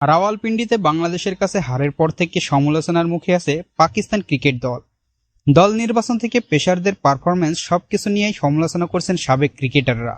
রাওয়ালপিন্ডিতে বাংলাদেশের কাছে হারের পর থেকে সমালোচনার মুখে আছে পাকিস্তান ক্রিকেট দল। দল নির্বাচন থেকে পেশারদের পারফরম্যান্স সবকিছু নিয়েই সমালোচনা করছেন সাবেক ক্রিকেটাররা।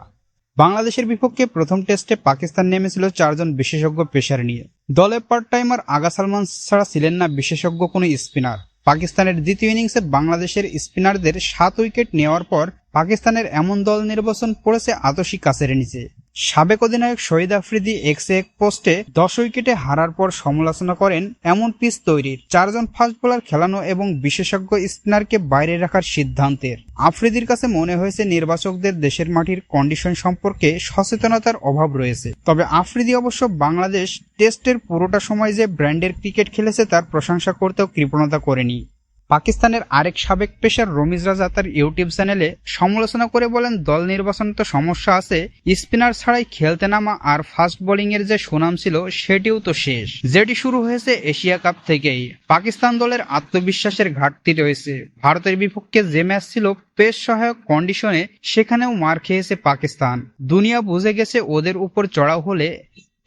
বাংলাদেশের বিপক্ষে প্রথম টেস্টে পাকিস্তান নেমেছিল চারজন বিশেষজ্ঞ পেশার নিয়ে। দলে পার্ট টাইমার আগা সালমান ছাড়া ছিলেন না বিশেষজ্ঞ কোনো স্পিনার। পাকিস্তানের দ্বিতীয় ইনিংসে বাংলাদেশের স্পিনারদের সাত উইকেট নেওয়ার পর পাকিস্তানের এমন দল নির্বাচন পড়েছে আতসী কাছের নিচে। সাবেক অধিনায়ক শহীদ আফ্রিদি এক্স এক পোস্টে দশ উইকেটে হারার পর সমালোচনা করেন, এমন পিচ তৈরির। চারজন ফাস্ট বোলার খেলানো এবং বিশেষজ্ঞ স্পিনারকে বাইরে রাখার সিদ্ধান্তের। আফ্রিদির কাছে মনে হয়েছে নির্বাচকদের দেশের মাটির কন্ডিশন সম্পর্কে সচেতনতার অভাব রয়েছে। তবে আফ্রিদি অবশ্য বাংলাদেশ টেস্টের পুরোটা সময় যে ব্র্যান্ডের ক্রিকেট খেলেছে তার প্রশংসা করতেও কৃপণতা করেনি। পাকিস্তানের আরেক সাবেক পেশার রমিজ রাজা তার ইউটিউব চ্যানেলে সমালোচনা করে বলেন, দল নির্বাচন তো সমস্যা আছে। স্পিনার ছাড়াই খেলতে নামা আর ফাস্ট বোলিং এর যে সুনাম ছিল, সেটিও তো শেষ। যেটি শুরু হয়েছে এশিয়া কাপ থেকেই। পাকিস্তান দলের আত্মবিশ্বাসের ঘাটতি রয়েছে। ভারতের বিপক্ষে যে ম্যাচ ছিল পেশ সহায়ক কন্ডিশনে, সেখানেও মার খেয়েছে পাকিস্তান। দুনিয়া বুঝে গেছে ওদের উপর চড়াও হলে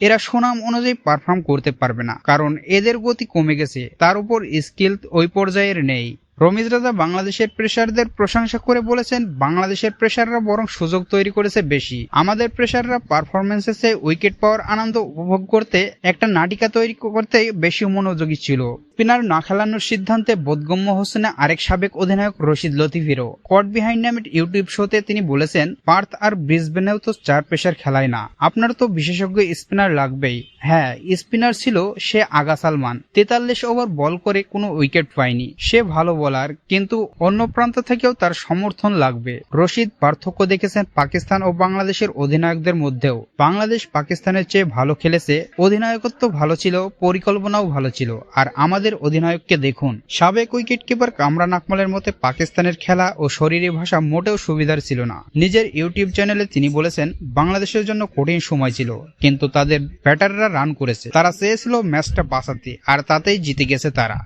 এরা সুনাম অনুযায়ী পারফর্ম করতে পারবে না, কারণ এদের গতি কমে গেছে। তার উপর স্কিল ওই পর্যায়ের নেই। রমিজ রাজা বাংলাদেশের প্রেশারদের প্রশংসা করে বলেছেন, বাংলাদেশের প্রেশাররা বরং সুযোগ তৈরি করেছে বেশি। আমাদের প্রেশাররা পারফরমেন্সে উইকেট পাওয়ার আনন্দ উপভোগ করতে একটা নাটিকা তৈরি করতে বেশি মনোযোগী ছিল। স্পিনার না খেলানোর সিদ্ধান্তে বোধগম্য হোসেনে আরেক সাবেক অধিনায়ক রশিদ লতিফিরও কট বিহাইন্ড নামের ইউটিউব শোতে তিনি বলেছেন, পার্থ আর ব্রিসবেনেও তো চার পেশার খেলায় না। আপনার তো বিশেষজ্ঞ স্পিনার লাগবেই। হ্যাঁ স্পিনার ছিল সে আগা সালমান। তেতাল্লিশ ওভার বল করে কোনো উইকেট পায়নি। সে ভালো বলার, কিন্তু অন্য প্রান্ত থেকেও তার সমর্থন লাগবে। রশিদ পার্থক্য দেখেছেন পাকিস্তান ও বাংলাদেশের অধিনায়কদের মধ্যেও। বাংলাদেশ পাকিস্তানের চেয়ে ভালো খেলেছে, অধিনায়কত্ব ভালো ছিল, পরিকল্পনাও ভালো ছিল। আর আমাদের অধিনায়ককে দেখুন। সাবেক উইকেট কিপার কামরান আকমলের মতে পাকিস্তানের খেলা ও শরীরী ভাষা মোটেও সুবিধার ছিল না। নিজের ইউটিউব চ্যানেলে তিনি বলেছেন, বাংলাদেশের জন্য কঠিন সময় ছিল, কিন্তু তাদের ব্যাটাররা রান করেছে। তারা চেয়েছিল ম্যাচটা বাঁচাতে, আর তাতেই জিতে গেছে তারা।